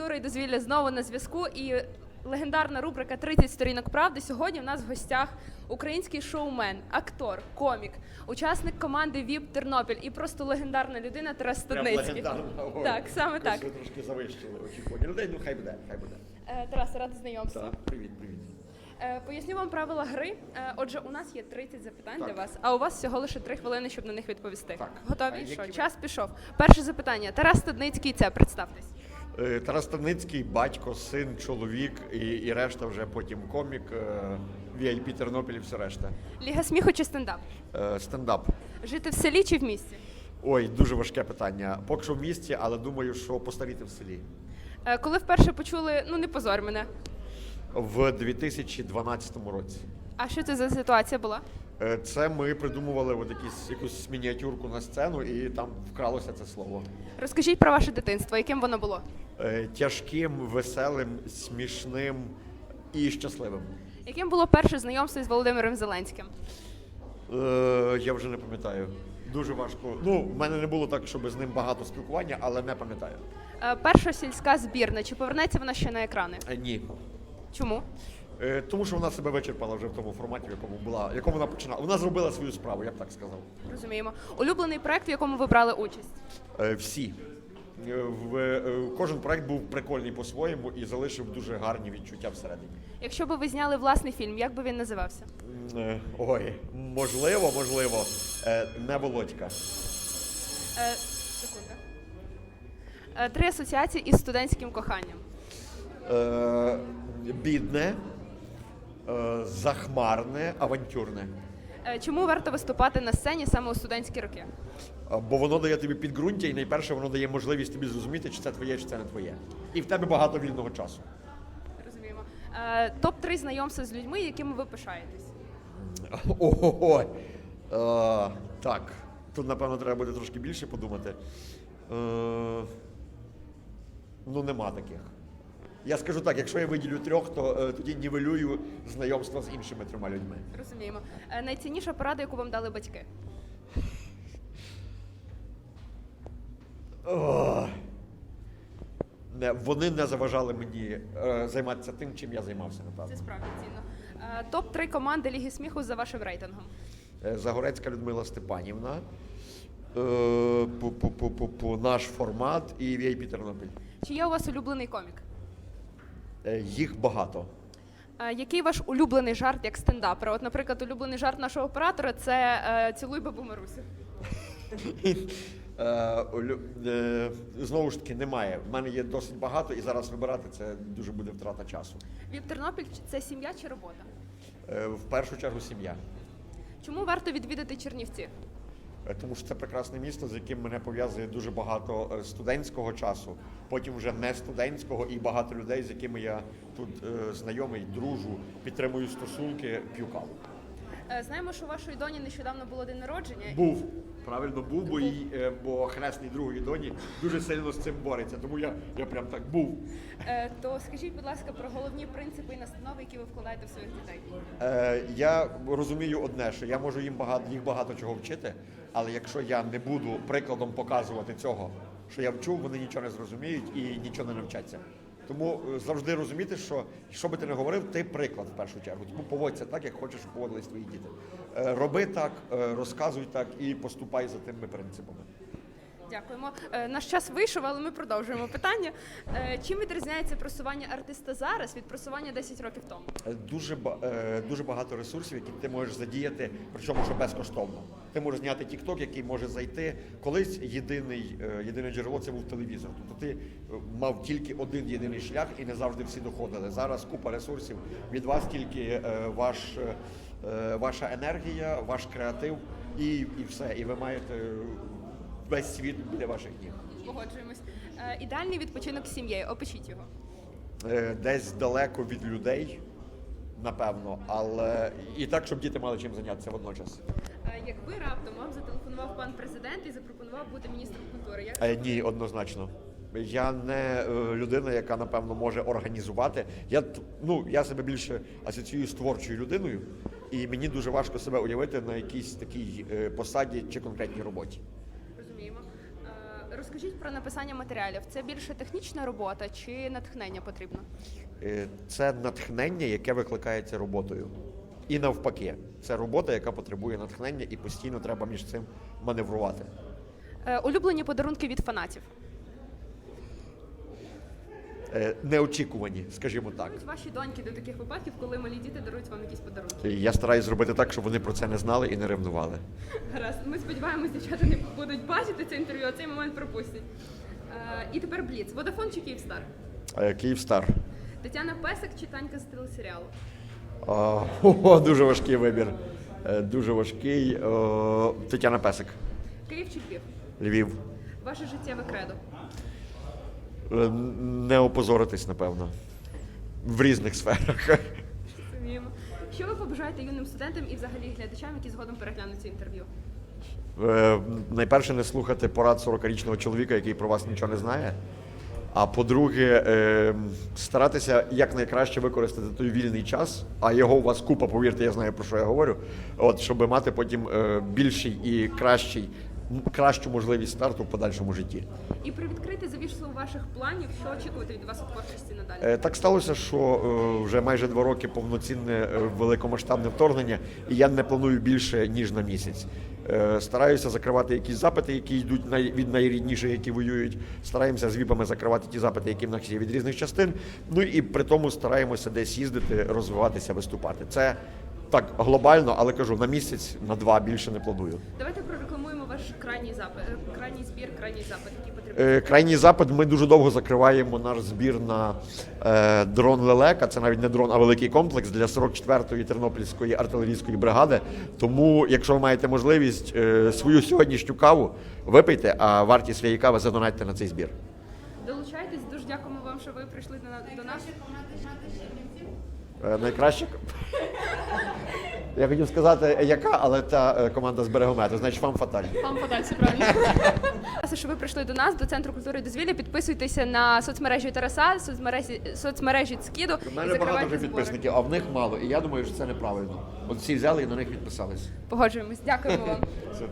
культури і дозвілля знову на зв'язку. І легендарна рубрика «30 сторінок правди. Сьогодні в нас в гостях український шоумен, актор, комік, учасник команди ВІП Тернопіль і просто легендарна людина Тарас Стадницький. Так, саме так. Ви трошки завищили очікування людей, ну хай буде, хай буде. Е, Тарас, рада знайомству. Так, привіт, привіт. Е, Поясню вам правила гри. Е, Отже, у нас є 30 запитань Так. для вас, а у вас всього лише 3 хвилини, щоб на них відповісти. Так. Готові? А які Що? ви? Час пішов. Перше запитання. Тарас Стадницький, це представтесь. Е, Тарас Ставницький, батько, син, чоловік і, і решта вже потім комік, е, VIP Тернопіль і все решта. Ліга сміху чи стендап? Е, Стендап. Жити в селі чи в місті? Ой, дуже важке питання. Поки що в місті, але думаю, що постаріти в селі. Коли вперше почули, ну не позор мене. В 2012 році. А що це за ситуація була? Е, Це ми придумували от якісь, якусь мініатюрку на сцену, і там вкралося це слово. Розкажіть про ваше дитинство, яким воно було? Е, Тяжким, веселим, смішним і щасливим. Яким було перше знайомство з Володимиром Зеленським? Е, я вже не пам'ятаю. Дуже важко. Ну, в мене не було так, щоб з ним багато спілкування, але не пам'ятаю. Е, Перша сільська збірна. Чи повернеться вона ще на екрани? Е, ні. Чому? Е, тому що вона себе вичерпала вже в тому форматі, в якому була, в якому вона починала. Вона зробила свою справу, я б так сказав. Розуміємо. Улюблений проект, в якому ви брали участь? Е, всі. Е, В, кожен проект був прикольний по-своєму і залишив дуже гарні відчуття всередині. Якщо би ви зняли власний фільм, як би він називався? Ой, можливо, можливо, не Володька. Секунда. Три асоціації із студентським коханням. Бідне, захмарне, авантюрне. Е, Чому варто виступати на сцені саме у студентські роки? Бо воно дає тобі підґрунтя, і найперше воно дає можливість тобі зрозуміти, чи це твоє, чи це не твоє. І в тебе багато вільного часу. Розуміємо. Е, Топ 3 знайомства з людьми, якими ви пишаєтесь. Ого. Е, так, тут, напевно, треба буде трошки більше подумати. Е, ну, нема таких. Я скажу так, якщо я виділю трьох, то е, тоді нівелюю знайомства з іншими трьома людьми. Розуміємо. Е, Найцінніша порада, яку вам дали батьки. Ох. Не, вони не заважали мені е, займатися тим, чим я займався, напевно. Це справді цінно. Е, Топ 3 команди Ліги сміху за вашим рейтингом. Е, Загорецька Людмила Степанівна, е, пу- пу- пу- пу- пу- наш формат і VIP Тернопіль. Чи є у вас улюблений комік? Е, Їх багато. Який ваш улюблений жарт як стендапера? От, наприклад, улюблений жарт нашого оператора це е, цілуй бабу Марусю. Е, е, Знову ж таки, немає. В мене є досить багато, і зараз вибирати це дуже буде втрата часу. Віп Тернопіль це сім'я чи робота? Е, В першу чергу сім'я. Чому варто відвідати Чернівці? Е, Тому що це прекрасне місто, з яким мене пов'язує дуже багато е, студентського часу, потім вже не студентського, і багато людей, з якими я тут е, знайомий, дружу, підтримую стосунки, п'ю каву. Е, Знаємо, що у вашої доні нещодавно було день народження. Був правильно був, бо, їй, е, бо хресний другої доні дуже сильно з цим бореться. Тому я, я прям так був. Е, То скажіть, будь ласка, про головні принципи і настанови, які ви вкладаєте в своїх дітей. Я розумію одне, що я можу їм багато їх багато чого вчити, але якщо я не буду прикладом показувати цього, що я вчув, вони нічого не зрозуміють і нічого не навчаться. Тому е, завжди розуміти, що що би ти не говорив, ти приклад в першу чергу. Тому поводься так, як хочеш, щоб поводились твої діти. Е, роби так, е, розказуй так і поступай за тими принципами. Дякуємо. Е, Наш час вийшов, але ми продовжуємо питання. Е, Чим відрізняється просування артиста зараз від просування 10 років тому? Е, Дуже дуже багато ресурсів, які ти можеш задіяти, причому що безкоштовно. Ти можеш зняти TikTok, який може зайти. Колись єдиний, єдине джерело це був телевізор. Тобто ти мав тільки один єдиний шлях і не завжди всі доходили. Зараз купа ресурсів від вас тільки ваш, ваша енергія, ваш креатив і, і все. І ви маєте весь світ біля ваших ніг. Погоджуємось. Е, Ідеальний відпочинок з сім'єю. Опишіть його. Е, десь далеко від людей, напевно, але і так, щоб діти мали чим зайнятися водночас. Е, Якби раптом вам зателефонував пан президент і запропонував бути міністром культури, як Е, ні, однозначно. Я не е, людина, яка напевно може організувати. Я т- ну я себе більше асоціюю з творчою людиною, і мені дуже важко себе уявити на якійсь такій е, посаді чи конкретній роботі. Розкажіть про написання матеріалів. Це більше технічна робота чи натхнення потрібно? Е, Це натхнення, яке викликається роботою. І навпаки, це робота, яка потребує натхнення, і постійно треба між цим маневрувати. Е, улюблені подарунки від фанатів. Е, Неочікувані, скажімо так. Ваші доньки до таких випадків, коли малі діти дарують вам якісь подарунки. Я стараюсь зробити так, щоб вони про це не знали і не ревнували. Гаразд, ми сподіваємось, дівчата не будуть бачити це інтерв'ю, а цей момент пропустять. Е, і тепер Бліц. Водафон чи Київстар? Е, Київстар. Тетяна Песик чи Танька з телесеріалу? О, дуже важкий вибір. Дуже важкий. Тетяна Песик. Київ чи Львів? Львів. Ваше життєве кредо. Е, Не опозоритись, напевно. В різних сферах. Розуміємо. Що ви побажаєте юним студентам і взагалі глядачам, які згодом переглянуть це інтерв'ю? Е, Найперше, не слухати порад 40-річного чоловіка, який про вас нічого не знає. А по-друге, е, старатися якнайкраще використати той вільний час, а його у вас купа, повірте, я знаю про що я говорю. От щоб мати потім е, більший і кращий, кращу можливість старту в подальшому житті. І привідкрити завісу ваших планів, що очікувати від вас у творчості надалі? Е, Так сталося, що е, вже майже два роки повноцінне е, великомасштабне вторгнення, і я не планую більше ніж на місяць. Стараюся закривати якісь запити, які йдуть від найрідніших, які воюють. Стараємося з віпами закривати ті запити, які в нас є від різних частин. Ну і при тому стараємося десь їздити, розвиватися, виступати. Це так глобально, але кажу на місяць, на два більше не планую. Давайте ваш крайній запит, е, крайній збір, крайній запит, який потрібен. Крайній запит. Ми дуже довго закриваємо наш збір на е, дрон Лелека. Це навіть не дрон, а великий комплекс для 44-ї Тернопільської артилерійської бригади. Тому, якщо ви маєте можливість е, свою сьогоднішню каву випийте, а вартість своєї кави задонатьте на цей збір. Долучайтесь, дуже дякуємо вам, що ви прийшли до нас. Е, найкраще. Я хотів сказати, яка, але та е, команда з берегомету, значить вам фаталь. Вам подальше правильно. Дякую, що ви прийшли до нас, до центру культури і дозвілля. Підписуйтеся на соцмережі Тараса, соцмережі соцмережі Скіду У мене багато вже підписників, а в них мало. І я думаю, що це неправильно. От всі взяли і на них підписались. Погоджуємось. Дякуємо вам. Все.